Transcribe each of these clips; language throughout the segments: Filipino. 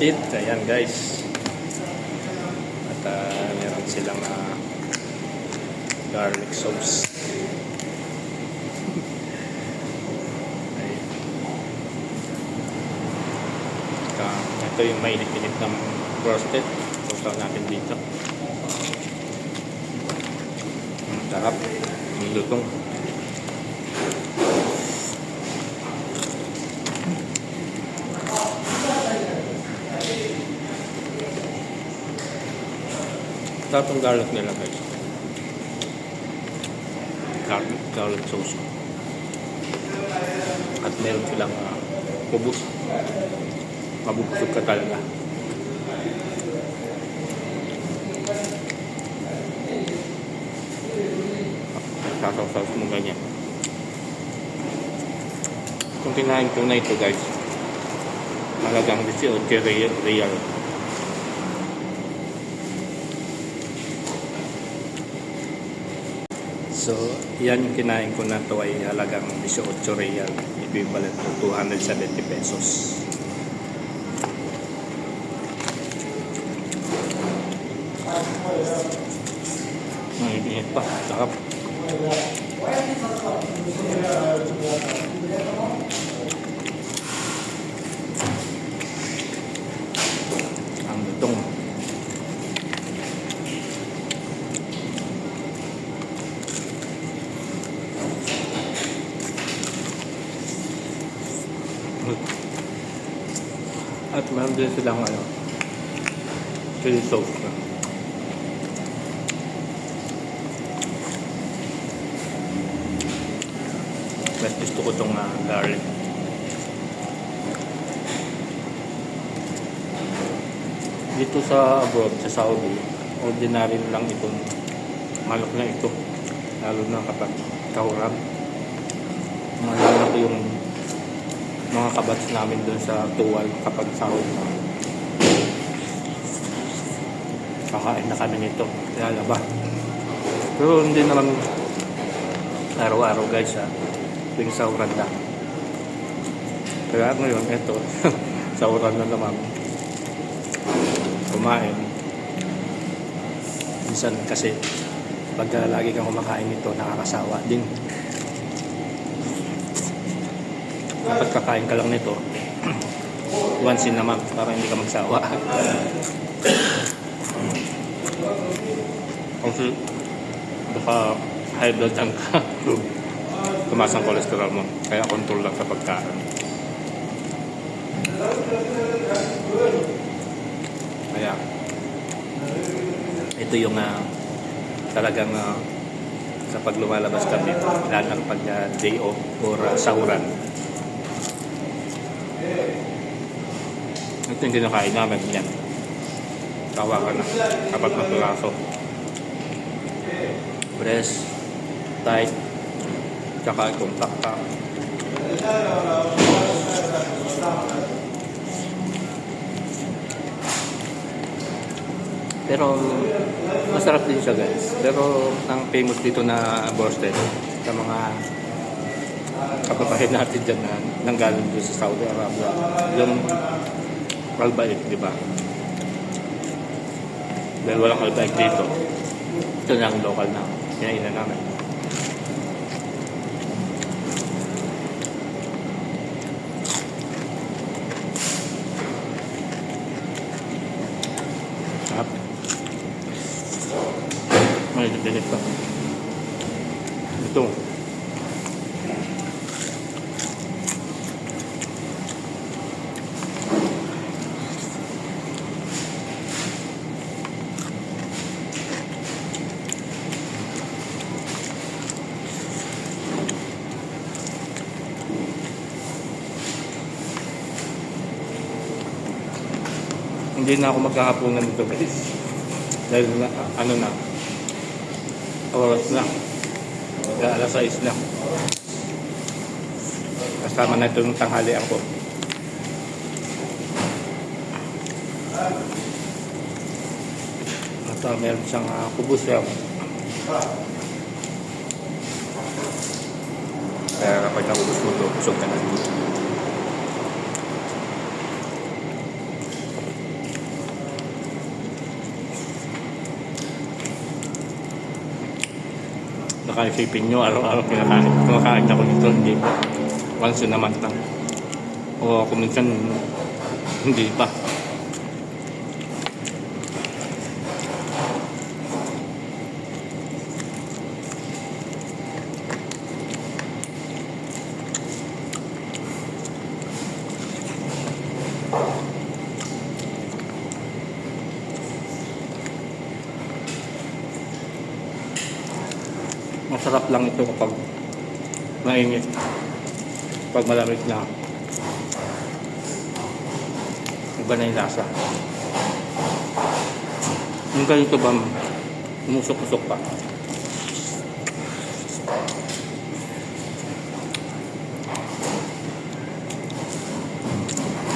eat. Ayan guys. At uh, meron silang uh, garlic sauce. Uh, ito yung mainit-init ng roasted. Sausaw natin dito. Ang sarap. Ang lutong. Ang garlic nila guys. Garlic, garlic sauce. At meron silang uh, kubus. Mabubusog ka talaga. Sasaw-saw mo ganyan. Kung kinain ko na ito guys, malagang 18 real. real. So, yan yung kinain ko na to ay halagang 18 real, equivalent to 270 pesos. Mainit pa, sarap. Ang lutong. At meron din silang ano, chili sauce na. Mas gusto ko itong uh, garlic. Dito sa abroad, sa Saudi, ordinary lang itong malok na ito. Lalo na kapag kahuram. Malala ko yung mga kabats namin doon sa tuwal kapag sahod na. Kakain na kami nito. Lalaba. Pero hindi naman araw-araw guys ha. Tuwing sahuran lang. Kaya ngayon, ito, sahuran na naman. Kumain. Minsan kasi pag lagi kang kumakain nito, nakakasawa din. Dapat kakain ka lang nito once in a month para hindi ka magsawa. Kasi baka high blood ang ka. Tumaas ang cholesterol mo. Kaya control lang sa pagkain. Kaya ito yung uh, talagang uh, kapag lumalabas kami, lalo pag uh, day off or uh, sahuran, ito yung kinakain namin yan. Tawa ka na. Kapag matulaso. Breast, tight, tsaka itong takta. Pero masarap din siya guys. Pero ang famous dito na borsted sa mga kababayan natin dyan na nanggaling doon sa Saudi Arabia. Yung kalbaik, di ba? Dahil walang kalbaik dito. Ito na ang local na kinainan namin. Sarap. May dinit pa. Ito. Hindi na ako magkakapunan nito guys. Dahil na, ano na, oras na. Kaya alas 6 na. Kasama na ito yung tanghali ako. At uh, meron siyang uh, kubus yan. Kaya kapag nakubos mo ito, busog ka na. Baka isipin nyo, araw-araw kinakain. Kumakain ako dito, hindi pa. Once in a month lang. O kung minsan, hindi pa. Masarap lang ito kapag mainit. Pag malamig na, iba na yung lasa. Yung ganito ba, umusok-usok pa.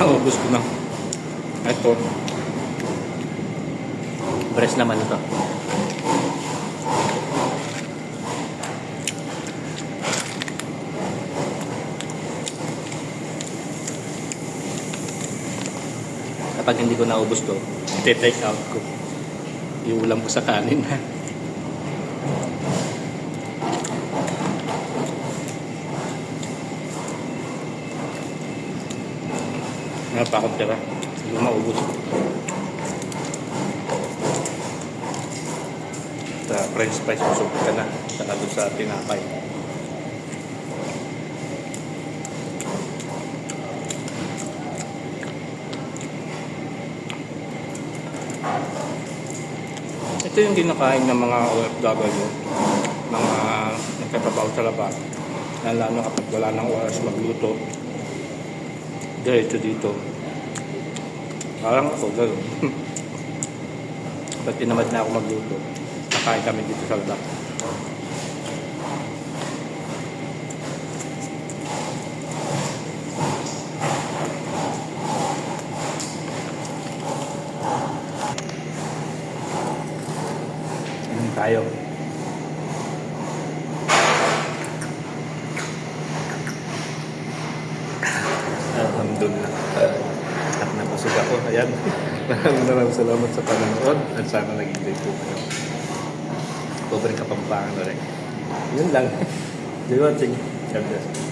Naubos ko na. Ito. Breast naman ito. Kapag hindi ko naubos to, ite-take out ko. Iulam ko sa kanin. Pa akong tira? Hindi ko maubos. Sa french fries, busog ka na. Saka doon sa tinapay. Ito yung kinakain ng mga OFW, mga nagtatrabaho sa labas. Na lalo kapag wala nang oras magluto, diretso dito. Parang ako, gano'n. Ba't tinamad na ako magluto? Kakain kami dito sa labas. Tayo. Alhamdulillah. At napusog ako. Ayan. Maraming maraming salamat sa panonood. At sana nag-enjoy po kayo. Pobre kapampangan ulit. Yun lang. Enjoy watching. God bless.